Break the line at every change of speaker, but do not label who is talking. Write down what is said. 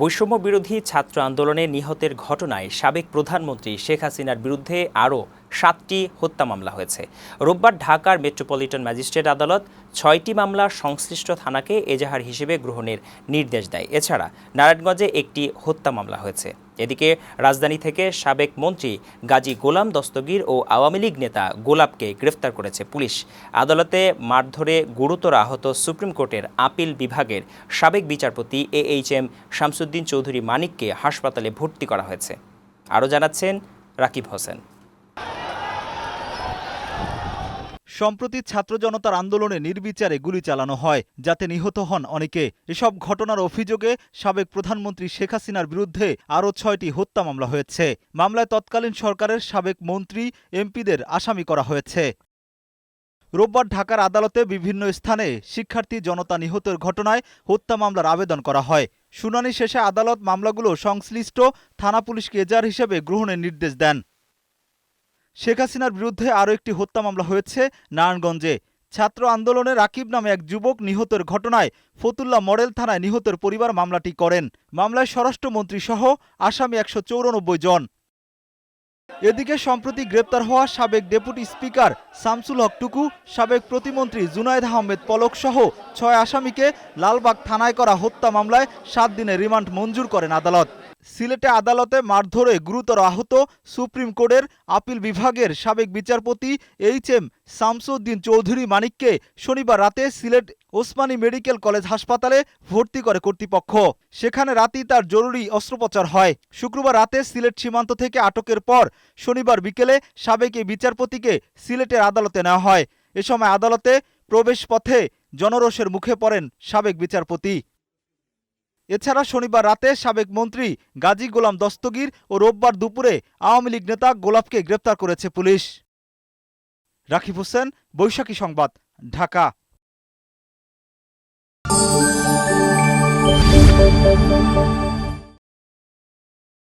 বৈষম্য বিরোধী ছাত্র আন্দোলনে নিহতের ঘটনায় সাবেক প্রধানমন্ত্রী শেখ হাসিনার বিরুদ্ধে আরও সাতটি হত্যা মামলা হয়েছে। রোববার ঢাকার মেট্রোপলিটন ম্যাজিস্ট্রেট আদালত ছয়টি মামলা সংশ্লিষ্ট থানাকে এজাহার হিসেবে গ্রহণের নির্দেশ দেয়। এছাড়া নারায়ণগঞ্জে একটি হত্যা মামলা হয়েছে। এদিকে রাজধানী থেকে সাবেক মন্ত্রী গাজী গোলাম দস্তগীর ও আওয়ামী লীগ নেতা গোলাপকে গ্রেফতার করেছে পুলিশ। আদালতে মারধরে গুরুতর আহত সুপ্রিম কোর্টের আপিল বিভাগের সাবেক বিচারপতি A H M Shamsuddin Chowdhury মানিককে হাসপাতালে ভর্তি করা হয়েছে। আরও জানাচ্ছেন রাকিব হোসেন।
সম্প্রতি ছাত্র জনতার আন্দোলনে নির্বিচারে গুলি চালানো হয়, যাতে নিহত হন অনেকে। এসব ঘটনার অভিযোগে সাবেক প্রধানমন্ত্রী শেখ হাসিনার বিরুদ্ধে আরও ছয়টি হত্যা মামলা হয়েছে। মামলায় তৎকালীন সরকারের সাবেক মন্ত্রী, এমপিদের আসামি করা হয়েছে। রোববার ঢাকার আদালতে বিভিন্ন স্থানে শিক্ষার্থী জনতা নিহতের ঘটনায় হত্যা মামলার আবেদন করা হয়। শুনানি শেষে আদালত মামলাগুলো সংশ্লিষ্ট থানা পুলিশকে এজার হিসেবে গ্রহণের নির্দেশ দেন। শেখ হাসিনার বিরুদ্ধে আরও একটি হত্যা মামলা হয়েছে নারায়ণগঞ্জে। ছাত্র আন্দোলনে রাকিব নামে এক যুবক নিহতের ঘটনায় ফতুল্লা মডেল থানায় নিহতের পরিবার মামলাটি করেন। মামলায় স্বরাষ্ট্রমন্ত্রী সহ আসামি একশো চৌরানব্বই জন। এদিকে সম্প্রতি গ্রেপ্তার হওয়া সাবেক ডেপুটি স্পিকার শামসুল হক টুকু, সাবেক প্রতিমন্ত্রী জুনায়েদ আহমেদ পলক সহ ছয় আসামিকে লালবাগ থানায় করা হত্যা মামলায় সাত দিনের রিমান্ড মঞ্জুর করেন আদালত। সিলেটে আদালতে মারধরে গুরুতর আহত সুপ্রিম কোর্টের আপিল বিভাগের সাবেক বিচারপতি এইচ এম শামসুদ্দিন চৌধুরী মানিককে শনিবার রাতে সিলেট ওসমানী মেডিকেল কলেজ হাসপাতালে ভর্তি করে কর্তৃপক্ষ। সেখানে রাতেই তার জরুরি অস্ত্রোপচার হয়। শুক্রবার রাতে সিলেট সীমান্ত থেকে আটকের পর শনিবার বিকেলে সাবেক এই বিচারপতিকে সিলেটের আদালতে নেওয়া হয়। এ সময় আদালতে প্রবেশ পথে জনরোষের মুখে পড়েন সাবেক বিচারপতি। এছাড়া শনিবার রাতে সাবেক মন্ত্রী গাজী গোলাম দস্তগীর ও রোববার দুপুরে আওয়ামী লীগ নেতা গোলাপকে গ্রেপ্তার করেছে পুলিশ রাকিব হোসেন, বৈশাখী সংবাদ, ঢাকা Thank you.